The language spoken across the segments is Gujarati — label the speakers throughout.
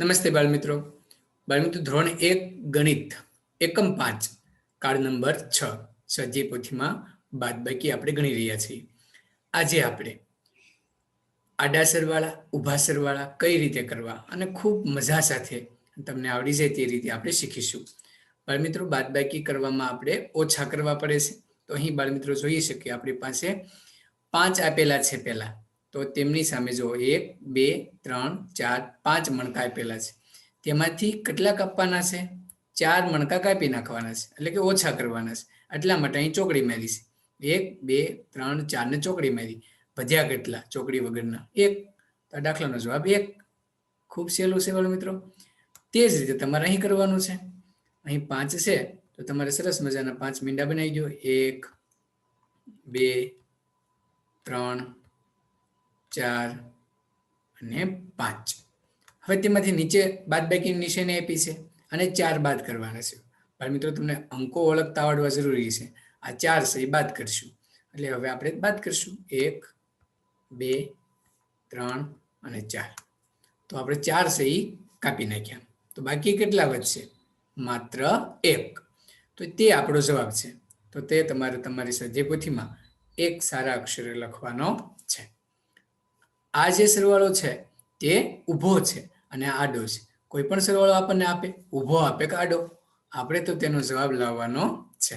Speaker 1: નમસ્તે બાળમિત્રો. બાળમિત્રો ધોરણ એક ગણિત, એકમ પાંચ કાર્ડ નંબર છ સ્વાધ્યાય પોથીમાં બાદબાકી આપણે ગણી રહ્યા છીએ. આજે આપણે આડા સરવાળા ઊભા સરવાળા કઈ રીતે કરવા અને ખૂબ મજા સાથે તમને આવડી જાય તે રીતે આપણે શીખીશું. બાળમિત્રો, બાદબાકી કરવામાં આપણે ઓછા કરવા પડે છે. તો અહીં બાળમિત્રો જોઈ શકીએ આપણી પાસે પાંચ આપેલા છે પહેલા. તો તેમની સામે જો એક, બે, ત્રણ, ચાર, પાંચ મણકા આપેલા છે. તેમાંથી કેટલા કાપવાના છે? ચાર મણકા કાપી નાખવાના છે, એટલે કે ઓછા કરવાના છે. એટલા માટે અહીં ચોકડી મારી છે. એક, બે, ત્રણ ચાર ને ચોકડી મારી. ભજ્યા કેટલા ચોકડી વગરના? એક. તો દાખલાનો જવાબ એક. ખૂબ સહેલું છે વાળો મિત્રો. તે જ રીતે તમારે અહીં કરવાનું છે. અહીં પાંચ છે, તો તમારે સરસ મજાના પાંચ મીંડા બનાવી દો. એક, બે, ત્રણ ચાર અને પાંચ. હવે તેમાંથી નીચે બાદબાકી નિશાની આપી છે અને ચાર બાદ કરવાના છે. પણ મિત્રો, તમને અંકો ઓળખતા આવડવા જરૂરી છે. આ ચાર છે, એ બાદ કરશું. એટલે હવે આપણે બાદ કરશું. એક, બે, ત્રણ અને ચાર. તો આપણે ચાર છે, એ કાપી નાખ્યા. તો બાકી કેટલા વધશે? માત્ર એક. તો તે આપણો જવાબ છે. તો તે તમારે તમારી સજ્જે પોથીમાં એક સારા અક્ષરે લખવાનો આ જે સરવાળો છે, તે ઊભો છે અને આડો છે. કોઈ પણ સરવાળો આપણને આપે, ઊભો આપે કે આડો આપણે તો તેનો જવાબ લાવવાનો છે.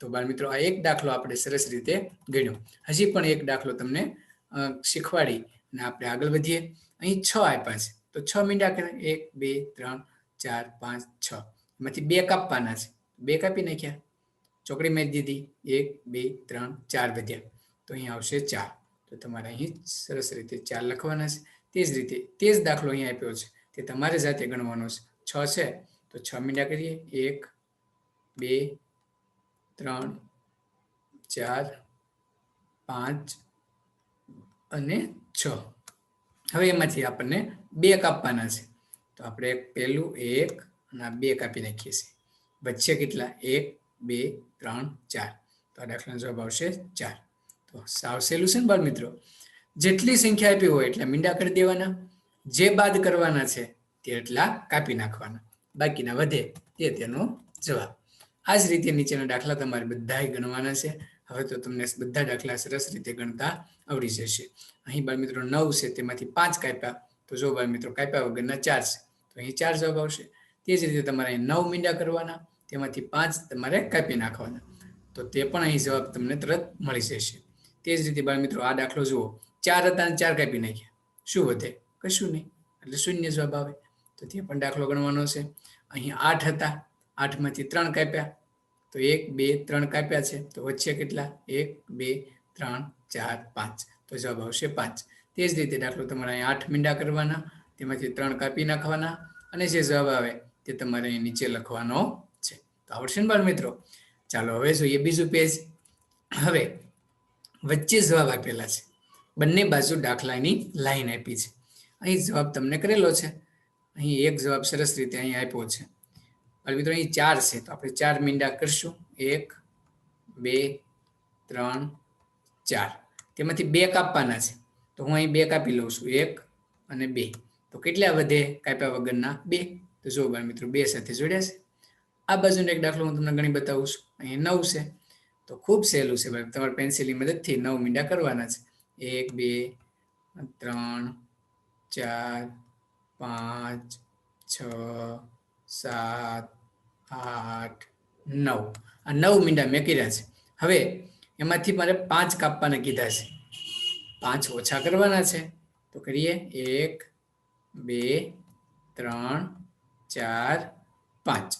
Speaker 1: તો બાળ મિત્રો, આ એક દાખલો આપણે સરસ રીતે ગણ્યો. હજી પણ એક દાખલો તમને શીખવાડી અને આપણે આગળ વધીએ. અહીં છ આપ્યા છે. તો છ મીંડા કરે એક, બે, ત્રણ, ચાર, પાંચ, છ. એમાંથી બે કાપવાના છે. બે કાપી નાખ્યા. ચોકડી મેં દીધી. એક, બે, ત્રણ, ચાર વધ્યા. તો અહીં આવશે ચાર. તો તમારે અહીં સરસ રીતે ચાર લખવાના છે. તે જ રીતે તે જ દાખલો અહીં આપ્યો છે. તે તમારે જાતે ગણવાનો છે. છ છે. તો છ મીંડા કરીએ. એક, બે, ત્રણ, ચાર, પાંચ અને છ. હવે એમાંથી આપણને બે કાપવાના છે. તો આપણે પહેલું એક અને બે કાપી નાખીએ છીએ. વચ્ચે કેટલા? એક, બે, ત્રણ, ચાર. તો આ દાખલાનો જવાબ આવશે ચાર. તો સાવ સહેલું છે ને બાળ મિત્રો. જેટલી સંખ્યા આપી હોય એટલા મીંડા કરી દેવાના. જે બાદ કરવાના છે તે એટલા કાપી નાખવાના. બાકીના વધે તે તેનો જવાબ. આ જ રીતે નીચેના દાખલા તમારે બધાય ગણવાના છે. હવે તો તમને બધા દાખલા સરસ રીતે ગણતા આવડી જશે. અહીં બાળ મિત્રો નવ છે, તેમાંથી પાંચ કાપ્યા. તો જો બાળ મિત્રો કાપ્યા વગરના ચાર છે, તો અહીં ચાર જવાબ આવશે. તે જ રીતે તમારે અહીં નવ મીંડા કરવાના. તેમાંથી પાંચ તમારે કાપી નાખવાના. તો તે પણ અહીં જવાબ તમને તરત મળી જશે. તે જ રીતે બાળ મિત્રો, આ દાખલો જુઓ. ચાર હતા અને ચાર કાપી નાખ્યા. શું વધે? કશું નહીં. એટલે શૂન્ય જવાબ આવે. તો તે પણ દાખલો ગણવાનો છે. અહીં આઠ હતા. આઠમાંથી ત્રણ કાપ્યા. તો એક, બે, ત્રણ કાપ્યા છે. તો વચ્ચે કેટલા? એક, બે, ત્રણ, ચાર, પાંચ. તો જવાબ આવશે પાંચ. તે જ રીતે દાખલો તમારે અહીં આઠ મીંડા કરવાના, તેમાંથી ત્રણ કાપી નાખવાના અને જે જવાબ આવે તે તમારે અહીં નીચે લખવાનો છે. તો આવડશે ને બાળ મિત્રો? ચાલો, હવે જોઈએ બીજું પેજ હવે વચ્ચે જવાબ આપેલા છે. બંને બાજુ દાખલાની લાઈન આપી છે. અહીં જવાબ તમને કરેલો છે. અહીં એક જવાબ સરસ રીતે અહીં આપ્યો છે. પણ મિત્રો અહીં ચાર છે, તો આપણે ચાર મીંડા કરશું. એક, બે, ત્રણ, ચાર. તેમાંથી બે કાપવાના છે. તો હું અહીં બે કાપી લઉં છું. એક અને બે. તો કેટલા વધે કાપ્યા વગરના બે? તો જો બાળ મિત્રો, બે સાથે જોડ્યા છે. આ બાજુનો એક દાખલો હું તમને ગણી બતાવું છું. અહીં નવ છે. તો ખૂબ સહેલું છે ભાઈ. તમારે પેન્સિલની મદદથી નવ મીંડા કરવાના છે. એક, બે, ત્રણ, ચાર, પાંચ, છ, સાત, આઠ, નવ. આ નવ મીંડા મેં કર્યા છે. હવે એમાંથી મારે પાંચ કાપવાના કીધા છે. પાંચ ઓછા કરવાના છે. તો કરીએ. એક, બે, ત્રણ, ચાર, પાંચ.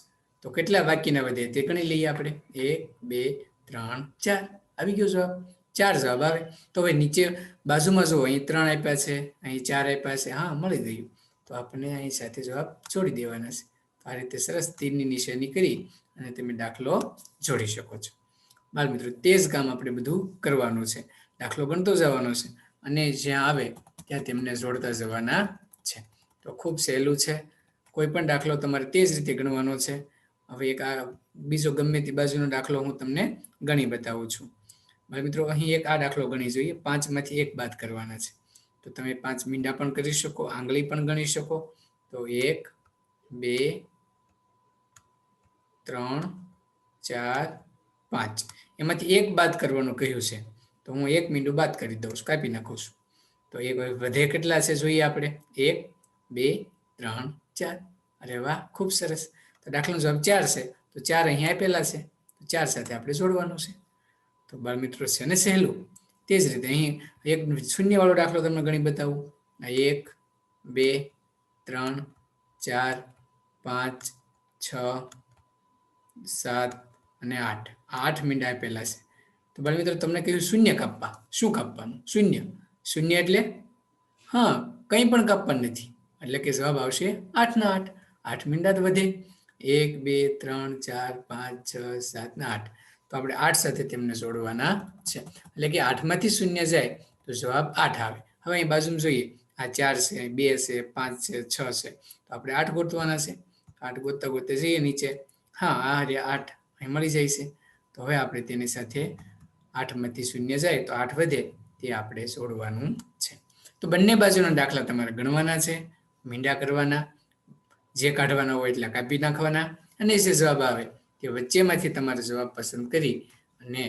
Speaker 1: તો કેટલા બાકીના વધે તે ગણી લઈએ આપણે. એક, બે ત્રણ, ચાર. આવી ગયો જવાબ. ચાર જવાબ આવે. તો હવે નીચે બાજુમાં જુઓ, અહીં ત્રણ આપ્યા છે, અહીં ચાર આપ્યા છે. હા, મળી ગયું. તો આપણે અહીં સાથે જવાબ જોડી દેવાના છે. આ રીતે સરસ તીરની નિશાની કરી અને તમે દાખલો જોડી શકો છો. બાળ મિત્રો તે જ કામ આપણે બધું કરવાનું છે. દાખલો ગણતો જવાનો છે અને જ્યાં આવે ત્યાં તેમને જોડતા જવાના છે. તો ખૂબ સહેલું છે. કોઈ પણ દાખલો તમારે તે જ રીતે ગણવાનો છે. હવે એક આ બીજો ગમે તે બાજુનો દાખલો હું તમને ગણી બતાવું છું. મારા મિત્રો, અહીં એક આ દાખલો ગણી જોઈએ. પાંચમાંથી એક બાદ કરવાના છે. તો તમે પાંચ મીંડા પણ કરી શકો, આંગળી પણ ગણી શકો. તો એક, બે, ત્રણ, ચાર, પાંચ. એમાંથી એક બાદ કરવાનું કહ્યું છે. તો હું એક મીંડું બાદ કરી દઉં છું, કાપી નાખું છું. તો એક વધે કેટલા છે જોઈએ આપણે? એક, બે, ત્રણ, ચાર. અરે વાહ, ખૂબ સરસ. તો દાખલાનો જવાબ ચાર છે. તો ચાર અહીંયા આપેલા છે. તો ચાર સાથે આપણે જોડવાનું છે. તો બાળ મિત્રો છે અને સહેલું. તે જ રીતે અહીં એક શૂન્યવાળો દાખલો તમને ગણી બતાવું. આ એક, બે, ત્રણ, ચાર, પાંચ, છ, સાત અને આઠ. આઠ મીંડા આપેલા છે. તો બાળ મિત્રો તમને કહ્યું શૂન્ય કાપવા. શું કાપવાનું? શૂન્ય. શૂન્ય એટલે? હા, કંઈ પણ કાપવાનું નથી. એટલે કે જવાબ આવશે આઠના આઠ. આઠ મિનિટ વધે. એક, બે, ત્રણ, ચાર, પાંચ, છ, સાત ને આઠ. તો આપણે આઠ સાથે તેમને જોડવાના છે. એટલે કે આઠમાંથી શૂન્ય જાય તો જવાબ આઠ આવે. હવે અહીં બાજુમાં જોઈએ. આ ચાર છે બે છે, પાંચ છે, છ છે. તો આપણે આઠ ગોતવાના છે. આઠ ગોતતા ગોતતા જઈએ નીચે. હા, આ રે આઠ અહીં મળી જાય છે. તો હવે આપણે તેની સાથે આઠમાંથી શૂન્ય જાય તો આઠ વધે તે આપણે છોડવાનું છે. તો બંને બાજુના દાખલા તમારે ગણવાના છે, મીંડા કરવાના જે કાઢવાના હોય એટલે કાપી નાખવાના. અને જે જવાબ આવે તે વચ્ચેમાંથી તમારે જવાબ પસંદ કરી અને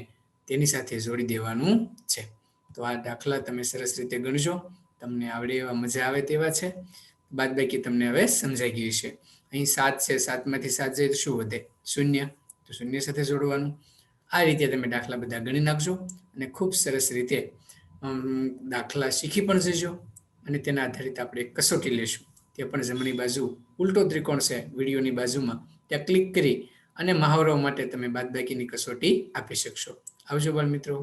Speaker 1: તેની સાથે જોડી દેવાનું છે. તો આ દાખલા તમે સરસ રીતે ગણજો. તમને આવડે એવા મજા આવે તેવા છે. બાદ બાકી તમને હવે સમજાઈ ગયું છે અહીં સાત છે, સાતમાંથી સાત જાય શું વધે? શૂન્ય. તો શૂન્ય સાથે જોડવાનું. આ રીતે તમે દાખલા બધા ગણી નાખજો અને ખૂબ સરસ રીતે દાખલા શીખી પણ જજો અને તેના આધારિત આપણે કસોટી લેશું. તે પણ જમણી બાજુ ઉલટો ત્રિકોણ છે વિડીયોની બાજુમાં. ત્યાં ક્લિક કરી અને મહાવરાઓ માટે તમે બાદબાકીની કસોટી આપી શકશો. આવજો બાળ મિત્રો